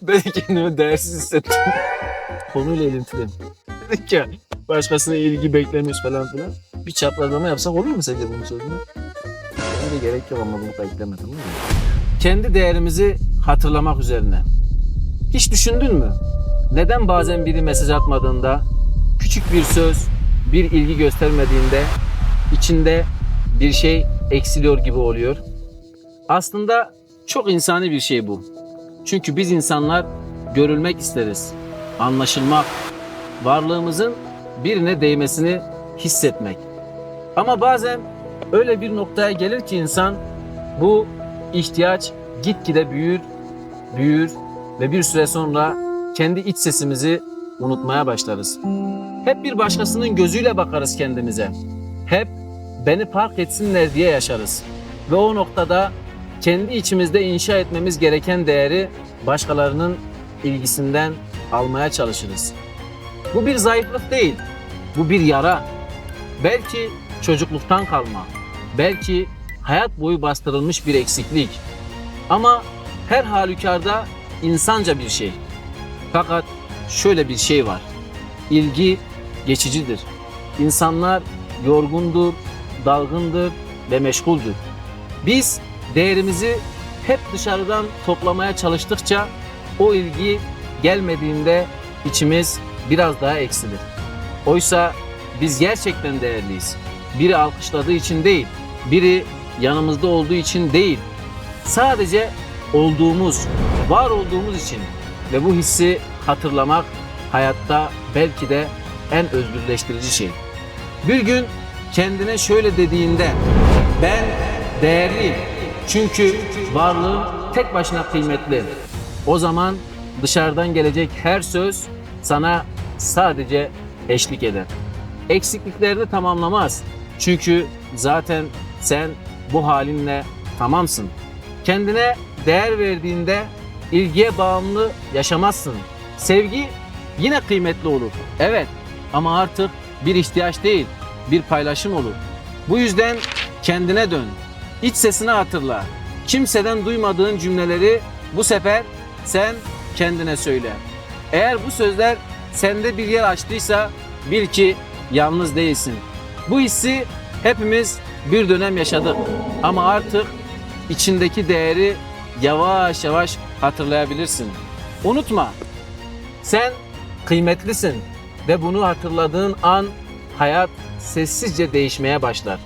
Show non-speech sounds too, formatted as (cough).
(laughs) ben kendimi değersiz hissettim. Konuyla ilintili. Dedik ya başkasına ilgi beklemiyoruz falan filan. Bir çaprazlama yapsak olur mu sence bunun sözüne? Bence gerek yok ama bunu bekleme tamam mı? Kendi değerimizi hatırlamak üzerine. Hiç düşündün mü? Neden bazen biri mesaj atmadığında, küçük bir söz, bir ilgi göstermediğinde içinde bir şey eksiliyor gibi oluyor? Aslında çok insani bir şey bu. Çünkü biz insanlar görülmek isteriz. Anlaşılmak, varlığımızın birine değmesini hissetmek. Ama bazen öyle bir noktaya gelir ki insan bu ihtiyaç gitgide büyür, büyür ve bir süre sonra kendi iç sesimizi unutmaya başlarız. Hep bir başkasının gözüyle bakarız kendimize. Hep beni fark etsinler diye yaşarız. Ve o noktada kendi içimizde inşa etmemiz gereken değeri başkalarının ilgisinden almaya çalışırız. Bu bir zayıflık değil. Bu bir yara. Belki çocukluktan kalma. Belki hayat boyu bastırılmış bir eksiklik. Ama her halükarda insanca bir şey. Fakat şöyle bir şey var. İlgi geçicidir. İnsanlar yorgundur, dalgındır ve meşguldür. Biz değerimizi hep dışarıdan toplamaya çalıştıkça o ilgi gelmediğinde içimiz biraz daha eksilir. Oysa biz gerçekten değerliyiz. Biri alkışladığı için değil, biri yanımızda olduğu için değil. Sadece olduğumuz, var olduğumuz için ve bu hissi hatırlamak hayatta belki de en özgürleştirici şey. Bir gün kendine şöyle dediğinde ben değerliyim çünkü varlığım tek başına kıymetli. O zaman dışarıdan gelecek her söz sana sadece eşlik eder. Eksikliklerini tamamlamaz. Çünkü zaten sen bu halinle tamamsın. Kendine değer verdiğinde ilgiye bağımlı yaşamazsın. Sevgi yine kıymetli olur. Evet ama artık bir ihtiyaç değil, bir paylaşım olur. Bu yüzden kendine dön. İç sesini hatırla. Kimseden duymadığın cümleleri bu sefer sen kendine söyle. Eğer bu sözler sende bir yer açtıysa bil ki yalnız değilsin. Bu hissi hepimiz bir dönem yaşadık ama artık içindeki değeri yavaş yavaş hatırlayabilirsin. Unutma. Sen kıymetlisin ve bunu hatırladığın an hayat sessizce değişmeye başlar.